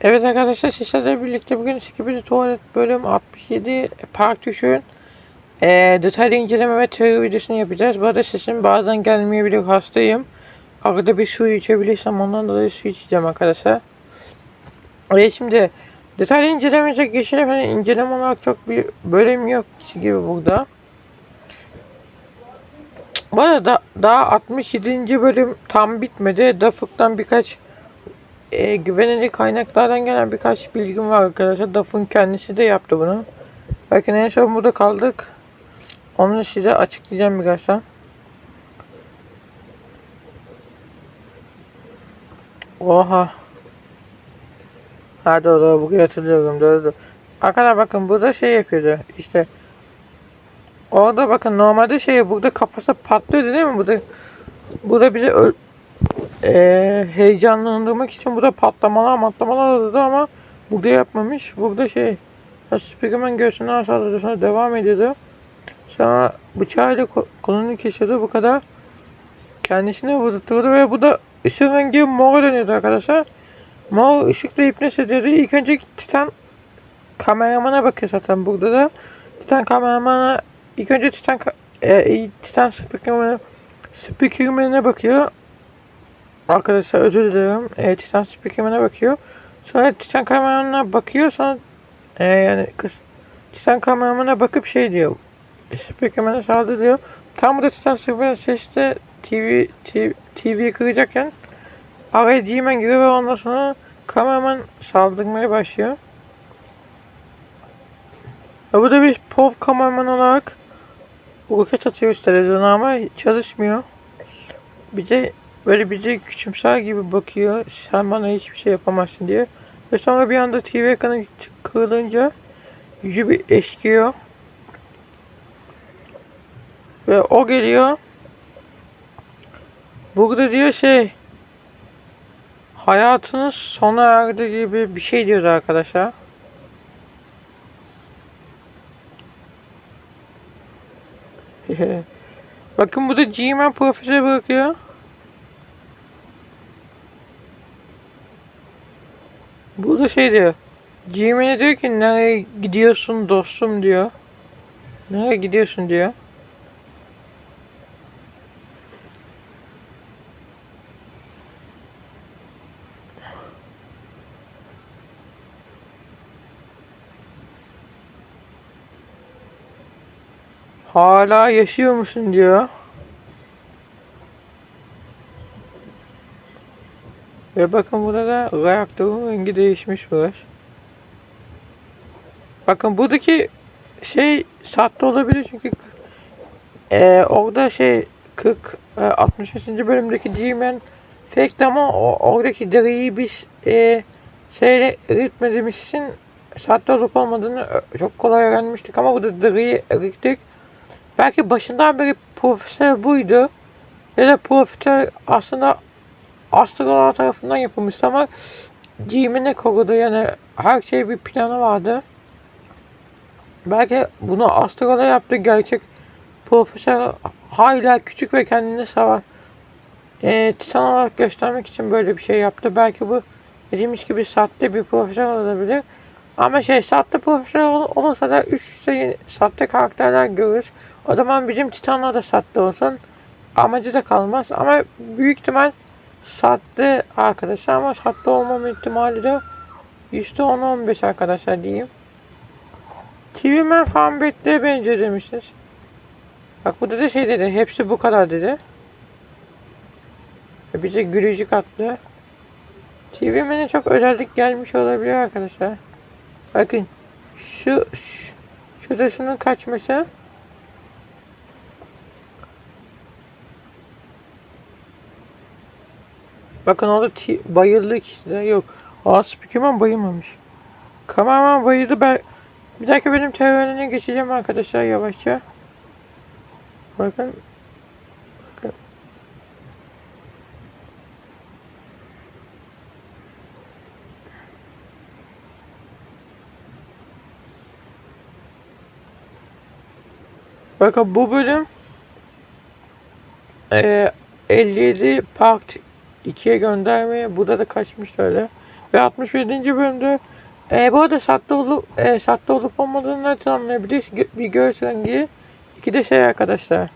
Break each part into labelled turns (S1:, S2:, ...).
S1: Evet arkadaşlar sizlerle birlikte bugün Skibidi Tuvalet bölüm 67 Part 3'ün eee detaylı inceleme ve teori videosunu yapacağız. Bu arada sesim bazen gelmeyebilir hastayım. Arada bir su içebilirsem ondan dolayı su içeceğim arkadaşlar. Evet şimdi detaylı incelememize geçelim. Yani inceleme olarak çok bir bölüm yok gibi burada. Bu arada daha 67. bölüm tam bitmedi. Dafuk'tan birkaç e, güvenilir kaynaklardan gelen birkaç bilgim var arkadaşlar. Daf'ın kendisi de yaptı bunu. Bakın en son burada kaldık. Onu size açıklayacağım birazdan. Oha. Ha doğru bugün hatırlıyorum doğru doğru. Arkadaşlar bakın burada şey yapıyordu. İşte orada bakın normalde şey burada kafası patlıyordu değil mi? Burada burada bize eee heyecanlandırmak için burada patlamalar matlamalar oldu ama burada yapmamış. Burada şey Spiderman göğsünden saldırısına devam ediyordu. Sonra bıçağıyla ko- kolunu kesiyordu. Bu kadar kendisine vurdurdu ve bu da ışık rengi mora dönüyordu arkadaşlar. Mor ışıkla hipnoz ediyordu. İlk önce Titan kameramana bakıyor zaten burada da. Titan kameramana ilk önce Titan e, Titan Spiderman'a Spiderman'e bakıyor. Arkadaşlar özür dilerim. E, Titan Spiderman'e bakıyor. Sonra Titan kameramanına bakıyor. Sonra e, yani kız Titan kameramanına bakıp şey diyor. Spiderman'e saldırı diyor. Tam burada Titan Spiderman sesle TV, TV, TV'yi kıracakken araya G-Man giriyor ve ondan sonra kameraman saldırmaya başlıyor. Ve burada bir pop kameraman olarak roket atıyoruz televizyona ama çalışmıyor. Bir de böyle bize küçümser gibi bakıyor. Sen bana hiçbir şey yapamazsın diye. Ve sonra bir anda TV ekranı kırılınca yüzü bir eşkiyor. Ve o geliyor. Burada diyor şey hayatınız sona erdi gibi bir şey diyor arkadaşlar. Bakın burada G-Man profesör bırakıyor. Burada şey diyor. G-Man'e diyor ki nereye gidiyorsun dostum diyor. Nereye gidiyorsun diyor. Hala yaşıyor musun diyor. Ve bakın burada da reaktörün rengi değişmiş biraz. Bakın buradaki şey sahte olabilir çünkü e, orada şey 40 e, 65. bölümdeki G-Man fake ama oradaki deriyi biz e, şeyle eritmediğimiz için sahte olup olmadığını ö- çok kolay öğrenmiştik ama burada deriyi erittik. Belki başından beri profesör buydu. Ya da profesör aslında astrolar tarafından yapılmış ama G-Man'e korudu yani her şey bir planı vardı. Belki bunu astrola yaptı gerçek profesör hala küçük ve kendini savar. E, titan olarak göstermek için böyle bir şey yaptı. Belki bu dediğimiz gibi sahte bir profesör olabilir. Ama şey sahte profesör ol- olursa da üç üste sahte karakterler görürüz. O zaman bizim Titanlar da sahte olsun. Amacı da kalmaz. Ama büyük ihtimal sahte arkadaşlar ama sahte olmama ihtimali de %10-15 arkadaşlar diyeyim. TV Man fan Bet'le benziyor demişsiniz. Bak burada da şey dedi. Hepsi bu kadar dedi. Ve bize gülücük attı. TV Man'e çok özellik gelmiş olabilir arkadaşlar. Bakın şu, şu şurasının kaçması Bakın orada bayıldı de. Yok. Aa Spikerman bayılmamış. Kameraman bayıldı. Ben bir dakika benim teorilerine geçeceğim arkadaşlar yavaşça. Bakın. Bakın. Bakın bu bölüm eee 57 part 2'ye göndermeye burada da kaçmış öyle. ve 67. bölümde e, bu arada sahte olup, e, sahte olup olmadığını nereden anlayabiliriz? Bir göğüs rengi. İki de şey arkadaşlar.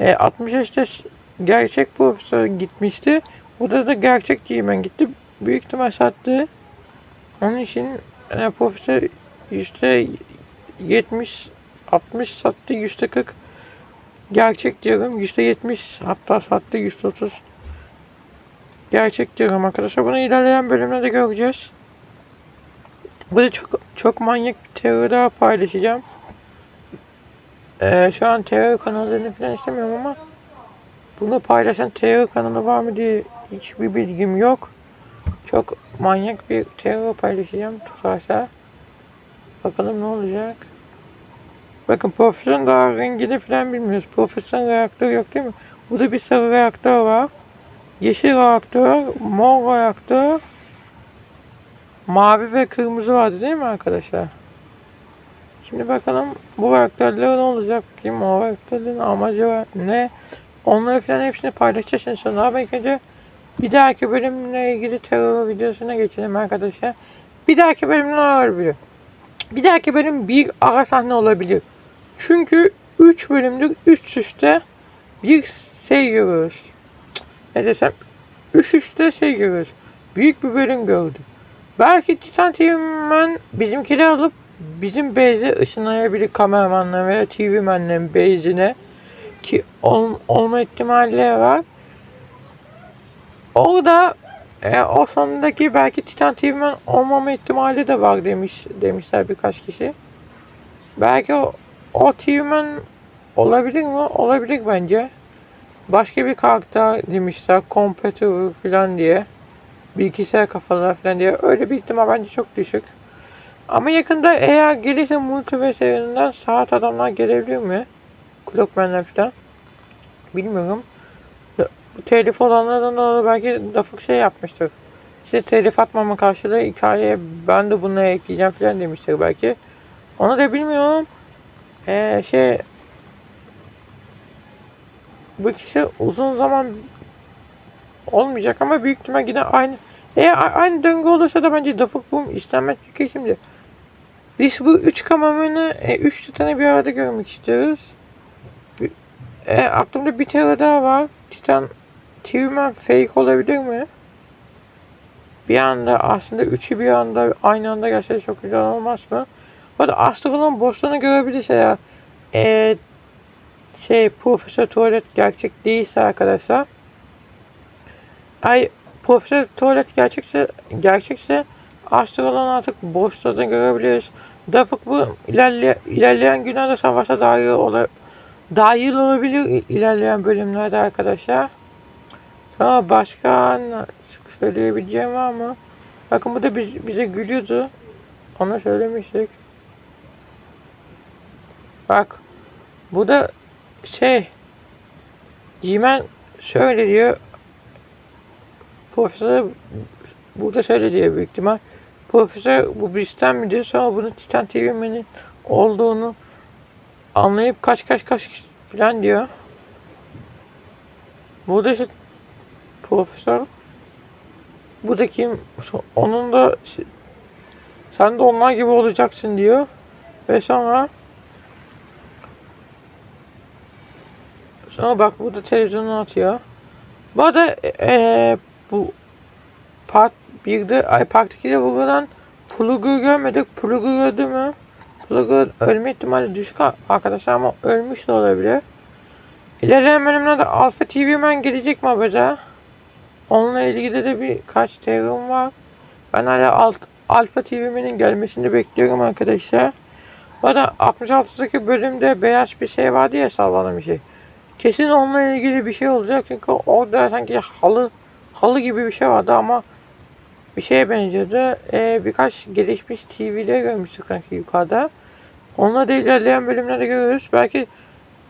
S1: E, 65'te s- gerçek profesör gitmişti. Burada da gerçek G-Man gitti. Büyük ihtimal sattı. Onun için e, profesör yüzde 70 60 sattı. Yüzde 40 gerçek diyorum. Yüzde 70 hatta sattı. Yüzde 30 gerçek diyorum arkadaşlar. Bunu ilerleyen bölümlerde göreceğiz. Burada çok çok manyak bir teori daha paylaşacağım. Ee, şu an teori kanallarını falan istemiyorum ama bunu paylaşan teori kanalı var mı diye hiçbir bilgim yok. Çok manyak bir teori paylaşacağım tutarsa. Bakalım ne olacak. Bakın profesörün daha rengini falan bilmiyoruz. Profesörün reaktörü yok değil mi? Burada bir sarı reaktör var. Yeşil reaktör, mor reaktör, mavi ve kırmızı vardı değil mi arkadaşlar? Şimdi bakalım bu reaktörler ne olacak? Kim o reaktörlerin amacı? Ne? Onları falan hepsini paylaşacağız şimdi sonra. Ama ilk önce bir dahaki bölümle ilgili terör videosuna geçelim arkadaşlar. Bir dahaki bölüm ne olabilir? Bir dahaki bölüm bir ara sahne olabilir. Çünkü 3 bölümdür üst üste bir şey görüyoruz. Ne desem? Üst üste şey görüyoruz. Büyük bir bölüm gördük. Belki Titan TV'men bizimkileri alıp bizim base'e ışınlayabilir kameramanla veya TV'menlerin base'ine ki ol, olma ihtimalleri var. Orada e, o sondaki belki Titan TV'men olmama ihtimali de var demiş demişler birkaç kişi. Belki o, o TV'men olabilir mi? Olabilir bence. Başka bir karakter demişler. Competitor falan diye. Bilgisayar kafalar falan diye. Öyle bir ihtimal bence çok düşük. Ama yakında eğer gelirse multiverse yönünden saat adamlar gelebilir mi? Clockman'ler falan. Bilmiyorum. Telif olanlardan da belki Dafuk şey yapmıştır. İşte telif atmama karşılığı hikayeye ben de bunu ekleyeceğim falan demiştir belki. Onu da bilmiyorum. Ee, şey bu kişi uzun zaman olmayacak ama büyük ihtimal yine aynı a- aynı döngü olursa da bence Dafuk Boom istenmez çünkü şimdi biz bu üç kameramanı e, üç tane bir arada görmek istiyoruz. E, aklımda bir tane daha var. Titan TV'men fake olabilir mi? Bir anda aslında üçü bir anda aynı anda gelse çok güzel olmaz mı? Bu arada Astro'nun boşluğunu görebilirse ya. E, şey Profesör Tuvalet gerçek değilse arkadaşlar. Ay Profesör Tuvalet gerçekse gerçekse Astro'nun artık boşluğunu görebiliriz. Dafuk bu ilerle, ilerleyen günlerde savaşa dair ola, dahil olabilir ilerleyen bölümlerde arkadaşlar. Ama başka söyleyebileceğim var mı? Bakın bu da biz, bize gülüyordu. Ona söylemiştik. Bak. Bu da şey Cimen şöyle diyor. Profesör burada şöyle diyor büyük ihtimal. Profesör bu bizden mi diyor sonra bunun Titan TV'nin olduğunu anlayıp kaç kaç kaç falan diyor. Burada işte profesör bu da kim? Onun da sen de onlar gibi olacaksın diyor. Ve sonra Sonra bak burada televizyonu atıyor. Bu arada eee bu part 1'de ay part 2'de vurulan Plug'u görmedik. Plug'u gördü mü? Plug'u ölme ihtimali düşük arkadaşlar ama ölmüş de olabilir. İlerleyen bölümlerde Alpha TV Man gelecek mi acaba? Onunla ilgili de birkaç teorim var. Ben hala alt, Alpha TV Man'in gelmesini bekliyorum arkadaşlar. Bu arada 66'daki bölümde beyaz bir şey vardı ya sallanan bir şey. Kesin onunla ilgili bir şey olacak çünkü orada sanki halı halı gibi bir şey vardı ama bir şeye benziyordu. Ee, birkaç gelişmiş TV'de görmüştük sanki yukarıda. Onunla da ilerleyen bölümlerde görürüz. Belki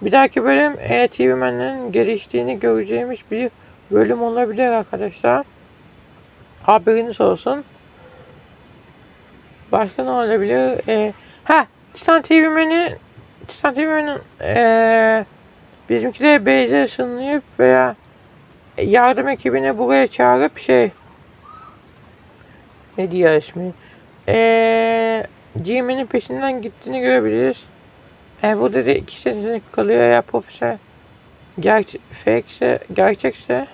S1: bir dahaki bölüm e, TV Man'lerin geliştiğini göreceğimiz bir bölüm olabilir arkadaşlar. Haberiniz olsun. Başka ne olabilir? Ee, ha Titan TV Man'i Titan TV Man'in ee, bizimkileri base'e ışınlayıp veya yardım ekibini buraya çağırıp şey ne diye ismi? Eee Jimmy'nin peşinden gittiğini görebiliriz. E, bu dedi iki senelik kalıyor ya profesör. Gerçek, fake'se, gerçekse.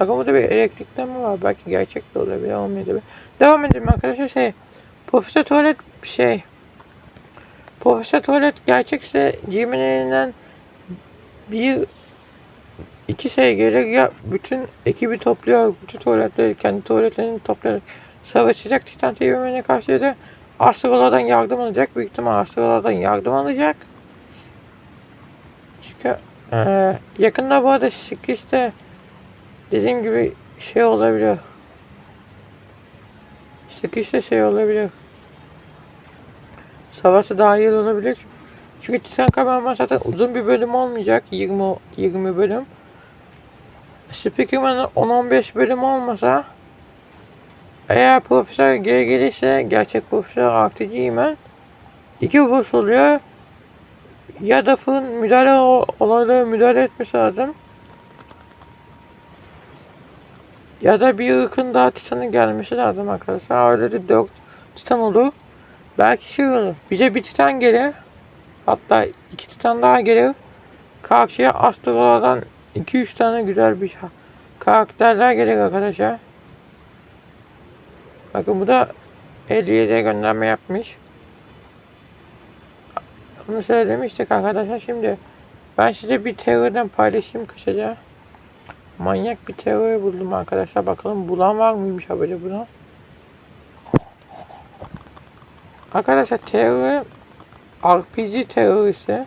S1: Burada bir elektrikleme var. Belki gerçek de olabilir, olmayabilir. Devam edelim arkadaşlar. Şey, Profesör Tuvalet şey. Profesör Tuvalet gerçekse Jimmy'nin elinden bir iki şey gelir ya bütün ekibi topluyor, bütün tuvaletleri, kendi tuvaletlerini topluyor. Savaşacak Titan TV'ne karşı da Astrola'dan yardım alacak. Büyük ihtimal Astrola'dan yardım alacak. Çünkü eee yakında bu arada Sikis'te dediğim gibi şey olabiliyor. Sikis'te şey olabilir. Savaşı dahil olabilir. Çünkü Titan Kameraman zaten uzun bir bölüm olmayacak. 20 20 bölüm. Speakerman'ın 10-15 bölüm olmasa eğer profesör geri gelirse gerçek profesör artıcı imen iki boss oluyor. Ya da fırın müdahale olaylara müdahale etmesi lazım. Ya da bir ırkın daha Titan'ın gelmesi lazım arkadaşlar. Öyle de 4 Titan olur. Belki şey olur. Bize bir Titan gelir. Hatta iki Titan daha gelir. Karşıya Astrola'dan 2-3 tane güzel bir karakterler gelir arkadaşlar. Bakın bu da 57'ye gönderme yapmış. Bunu söylemiştik arkadaşlar. Şimdi ben size bir teoriden paylaşayım kısaca. Manyak bir teori buldum arkadaşlar. Bakalım bulan var mıymış haberi buna? Arkadaşlar teori RPG teorisi.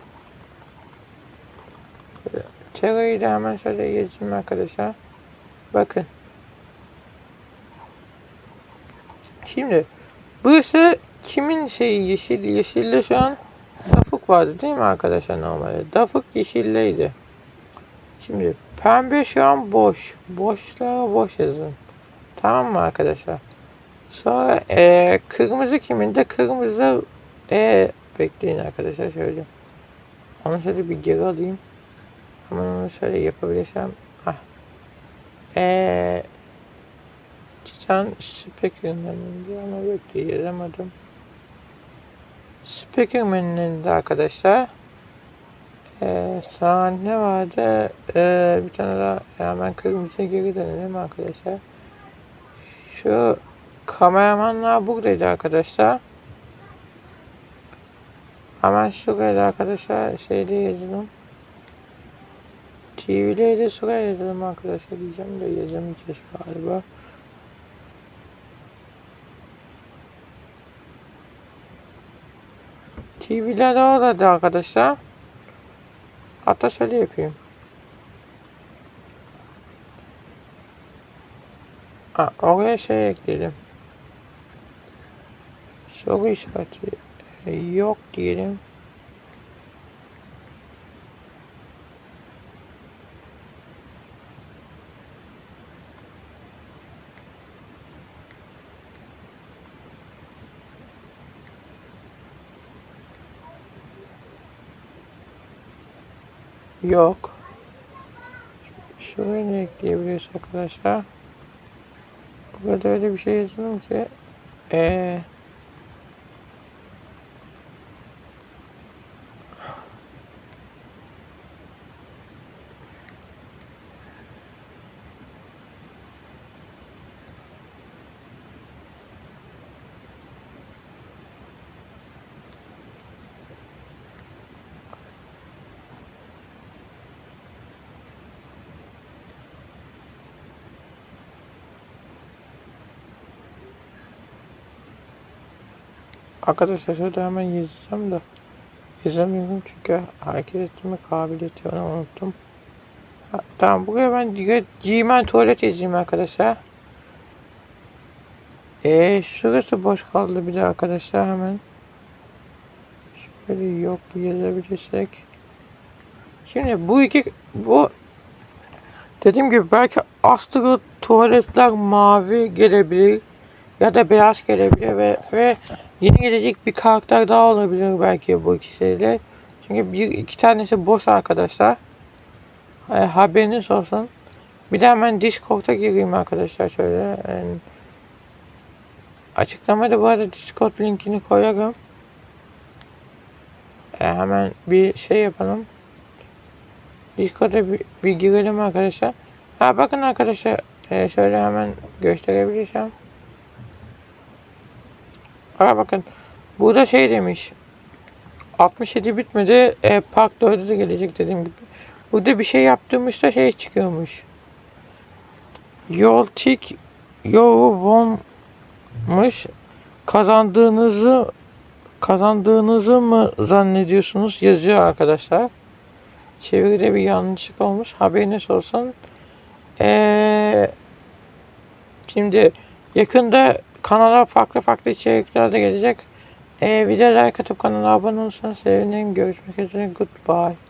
S1: Teoriyi de hemen şöyle yazayım arkadaşlar. Bakın. Şimdi burası kimin şeyi yeşil? Yeşilde şu an Dafuk vardı değil mi arkadaşlar normalde? Dafuk yeşildeydi. Şimdi pembe şu an boş. Boşluğa boş yazın. Tamam mı arkadaşlar? Sonra eee kırmızı kiminde? Kırmızı eee bekleyin arkadaşlar şöyle. Onu şöyle bir geri alayım. Hemen onu şöyle yapabilirsem. Hah. Eee Titan Speakerman'ın diye ama bekle yazamadım. Speakerman'ın de arkadaşlar. Eee sonra ne vardı? Eee bir tane daha hemen kırmızıya geri dönelim arkadaşlar. Şu kameramanlar buradaydı arkadaşlar. Hemen şuraya da arkadaşlar şeyde yazalım. TV'de de şuraya yazalım arkadaşlar diyeceğim de yazamayacağız galiba. TV'ler orada arkadaşlar. Hatta şöyle yapayım. Ha, oraya şey ekledim. Soru işareti e, yok diyelim. Yok. Şuraya ne ekleyebiliriz arkadaşlar? Burada öyle bir şey yazalım ki eee Arkadaşlar şurada hemen yazacağım da yazamıyorum çünkü hareket etme kabiliyeti onu unuttum. Ha, tamam buraya ben G-Man tuvalet yazayım arkadaşlar. Eee şurası boş kaldı bir de arkadaşlar hemen. Şöyle yok yazabilirsek. Şimdi bu iki bu dediğim gibi belki Astro tuvaletler mavi gelebilir ya da beyaz gelebilir ve ve yeni gelecek bir karakter daha olabilir belki bu ikisiyle. Çünkü bir iki tanesi boş arkadaşlar. E, haberiniz olsun. Bir de hemen Discord'a gireyim arkadaşlar şöyle. Yani. Yani, açıklamada bu arada Discord linkini koyarım. E, hemen bir şey yapalım. Discord'a bir, bir girelim arkadaşlar. Ha bakın arkadaşlar e, şöyle hemen gösterebilirsem. Ha bakın burada şey demiş. 67 bitmedi. E, Park 4'e de gelecek dediğim gibi. Burada bir şey yaptığımızda şey çıkıyormuş. Yol tik yol bonmuş. Kazandığınızı kazandığınızı mı zannediyorsunuz yazıyor arkadaşlar. Çeviride bir yanlışlık olmuş. Haberiniz olsun. Ee, şimdi yakında kanala farklı farklı içerikler de gelecek. Ee, video like atıp kanala abone olursanız sevinirim. Görüşmek üzere. Goodbye.